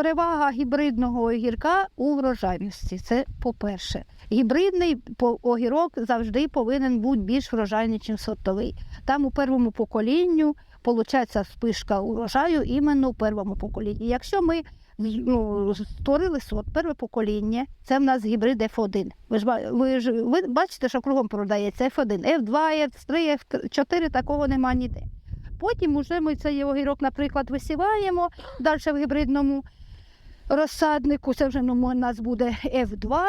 перевага гібридного огірка у врожайності. Це по-перше. Гібридний огірок завжди повинен бути більш врожайний, ніж сортовий. Там у першому поколінню виходить спишка урожаю іменно у першому поколінні. Якщо ми ну, створили сорт, перше покоління, це в нас гібрид F1. Ви ж ви ж ви бачите, що кругом продається F1, F2, F3, F4, такого нема ніде. Потім уже ми цей огірок, наприклад, висіваємо далі в гібридному розсаднику. Це вже ну, у нас буде F2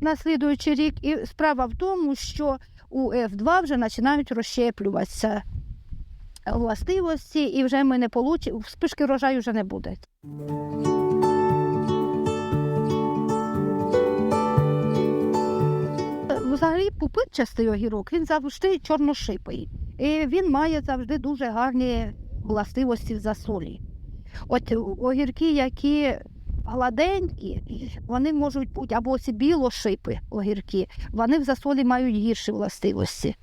на слідуючий рік. І справа в тому, що у F2 вже починають розщеплюватися властивості, і вже ми не получимо, спишки врожаю вже не буде. Взагалі пупирчастий огірок, він завжди чорношипий. І він має завжди дуже гарні властивості в засолі. От огірки, які гладенькі, вони можуть бути або ці білошипи огірки, вони в засолі мають гірші властивості.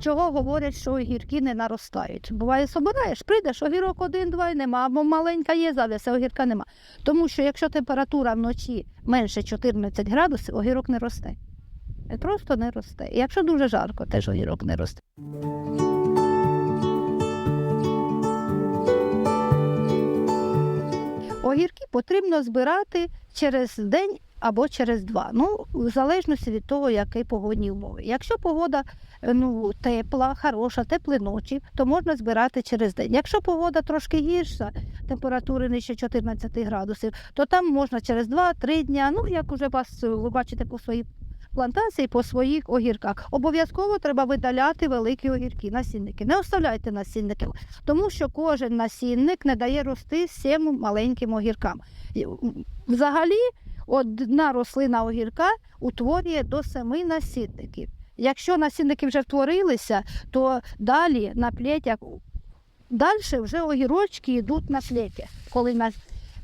Чого говорять, що огірки не наростають? Буває, собираєш, прийдеш, огірок один-два і нема, або маленька є зав'яз, а огірка нема. Тому що якщо температура вночі менше 14 градусів, огірок не росте. Просто не росте. І якщо дуже жарко, теж огірок не росте. Огірки потрібно збирати через день або через два. Ну, в залежності від того, які погодні умови. Якщо погода е, ну, тепла, хороша, теплі ночі, то можна збирати через день. Якщо погода трошки гірша, температури нижче 14 градусів, то там можна через 2-3 дні, Ну, як уже вас ви бачите по своїй плантації, по своїх огірках. Обов'язково треба видаляти великі огірки, насінники. Не оставляйте насінників, тому що кожен насінник не дає рости всім маленьким огіркам. Взагалі, одна рослина огірка утворює до семи насінників. Якщо насінники вже втворилися, то далі на плетях, далі вже огірочки йдуть на плетях. Коли на,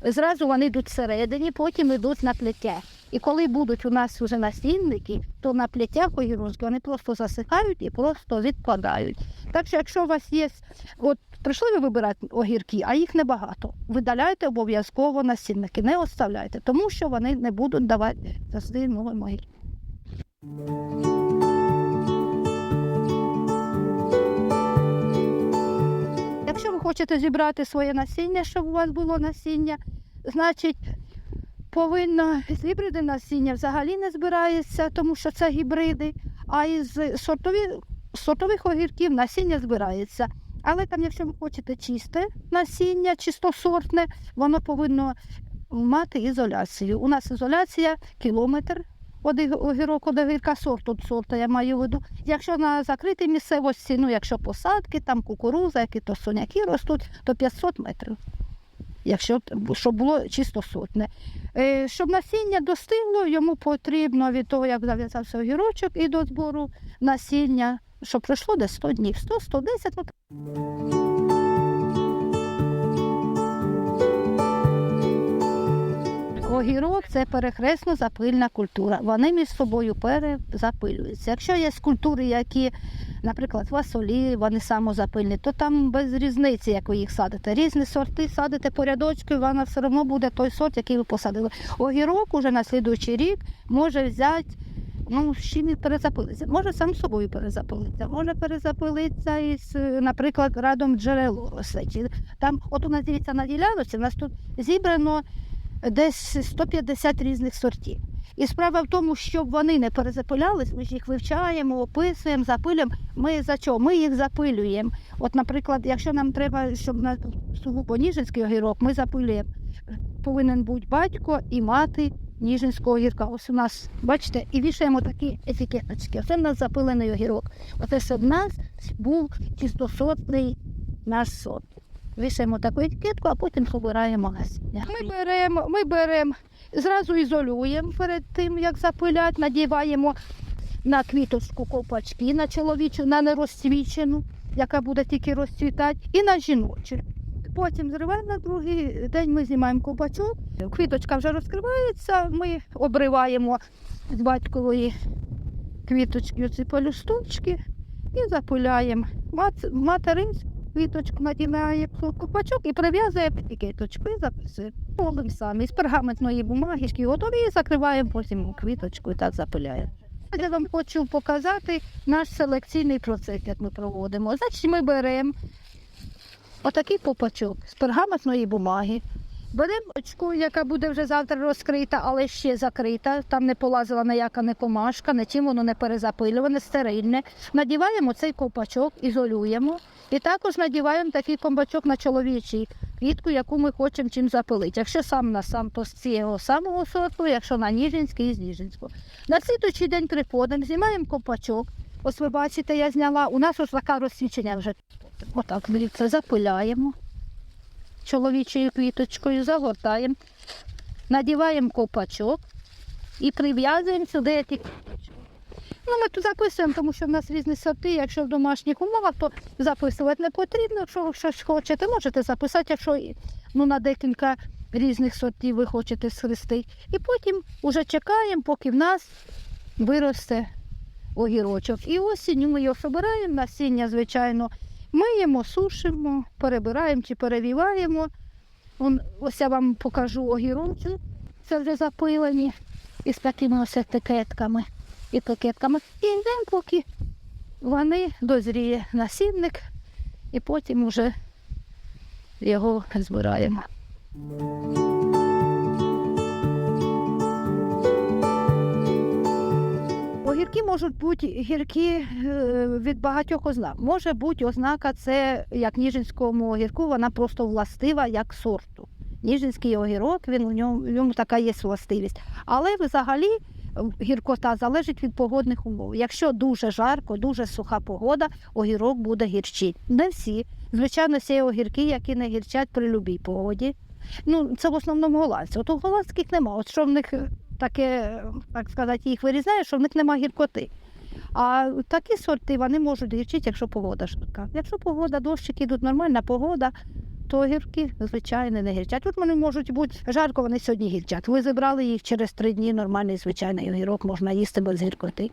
зразу вони йдуть всередині, потім йдуть на плетях. І коли будуть у нас вже насінники, то на плетях огірочки вони просто засихають і просто відпадають. Так що, якщо у вас є, от прийшли ви вибирати огірки, а їх небагато, видаляйте обов'язково насінники, не оставляйте, тому що вони не будуть давати рости новим огіркам. Хочете зібрати своє насіння, щоб у вас було насіння, значить повинно гібриди насіння взагалі не збирається, тому що це гібриди, а із сортові, сортових огірків насіння збирається. Але там, якщо ви хочете чисте насіння, чистосортне, воно повинно мати ізоляцію. У нас ізоляція кілометр від огірок від огірка сорту від сорта, я маю в виду. Якщо на закритій місцевості, ну якщо посадки, там кукуруза, які то соняки ростуть, то 500 метрів. Якщо щоб було чисто сотне. Е, Щоб насіння достигло, йому потрібно від того, як зав'язався огірочок і до збору насіння, щоб пройшло десь 100 днів, 100-110. от. Огірок це перехресно запильна культура. Вони між собою перезапилюються. Якщо є культури, які, наприклад, фасолі, вони самозапильні, то там без різниці, як ви їх садите. Різні сорти садите по рядочку, і вона все одно буде той сорт, який ви посадили. Огірок уже на слідуючий рік може взяти. Ну, з чим він перезапилиться. Може сам собою перезапилиться, може перезапилитися із, наприклад, радом джерело росте. Там, от у нас дивіться на ділянці, у нас тут зібрано десь 150 різних сортів. І справа в тому, щоб вони не перезапилялись, ми ж їх вивчаємо, описуємо, запилюємо. Ми за що? Ми їх запилюємо. От, наприклад, якщо нам треба, щоб на сугубо ніжинський огірок, ми запилюємо. Повинен бути батько і мати ніжинського огірка. Ось у нас, бачите, і вішаємо такі етикеточки. Оце в нас запилений огірок. Оце щоб в нас був чистосотний наш сорт. Вішаємо таку етикетку, а потім побираємо насіння. Ми беремо, ми беремо, зразу ізолюємо перед тим, як запиляти, надіваємо на квіточку ковпачки, на чоловічу, на нерозцвічену, яка буде тільки розцвітати, і на жіночу. Потім зриваємо на другий день, ми знімаємо ковпачок, квіточка вже розкривається, ми обриваємо з батькової квіточки оці полюсточки і запиляємо. Мат- Материнську квіточку наділяє копачок і прив'язує етикеточку і записує. Робимо самі з пергаментної бумаги, готові і закриваємо потім квіточку і так запиляємо. Я вам хочу показати наш селекційний процес, як ми проводимо. Значить, ми беремо отакий попачок з пергаментної бумаги. Беремо яка буде вже завтра розкрита, але ще закрита. Там не полазила ніяка не помашка, нічим воно не перезапилюване, стерильне. Надіваємо цей ковпачок, ізолюємо. І також надіваємо такий ковпачок на чоловічий квітку, яку ми хочемо чим запилити. Якщо сам на сам, то з цього самого сорту, якщо на Ніжинський, з Ніжинського. На слідуючий день приходимо, знімаємо ковпачок. Ось ви бачите, я зняла. У нас ось таке розсвічення вже. Отак, дивіться, запиляємо чоловічою квіточкою, загортаємо, надіваємо ковпачок і прив'язуємо сюди етикеточку. Ну, ми тут записуємо, тому що в нас різні сорти. Якщо в домашніх умовах, то записувати не потрібно. Якщо ви щось хочете, можете записати, якщо ну, на декілька різних сортів ви хочете схрести. І потім вже чекаємо, поки в нас виросте огірочок. І осінню ми його собираємо, насіння, звичайно, миємо, сушимо, перебираємо чи перевіваємо. Он, ось я вам покажу огірочки, це вже запилені із такими ось етикетками. етикетками. І йдемо, поки вони дозріє насінник, і потім вже його збираємо. Огірки можуть бути гіркі е, від багатьох ознак. Може бути ознака, це як ніжинському огірку, вона просто властива як сорту. Ніжинський огірок, він у ньому, ньому така є властивість. Але взагалі е, гіркота залежить від погодних умов. Якщо дуже жарко, дуже суха погода, огірок буде гірчити. Не всі. Звичайно, є огірки, які не гірчать при будь-якій погоді. Ну, це в основному голландці. От у голландських немає. От що в них е, таке, так сказати, їх вирізає, що в них немає гіркоти. А такі сорти вони можуть гірчити, якщо погода жарка. Якщо погода, дощики йдуть нормальна погода, то гірки, звичайно, не гірчать. Тут вони можуть бути жарко, вони сьогодні гірчать. Ви зібрали їх через три дні, нормальний звичайний гірок можна їсти без гіркоти.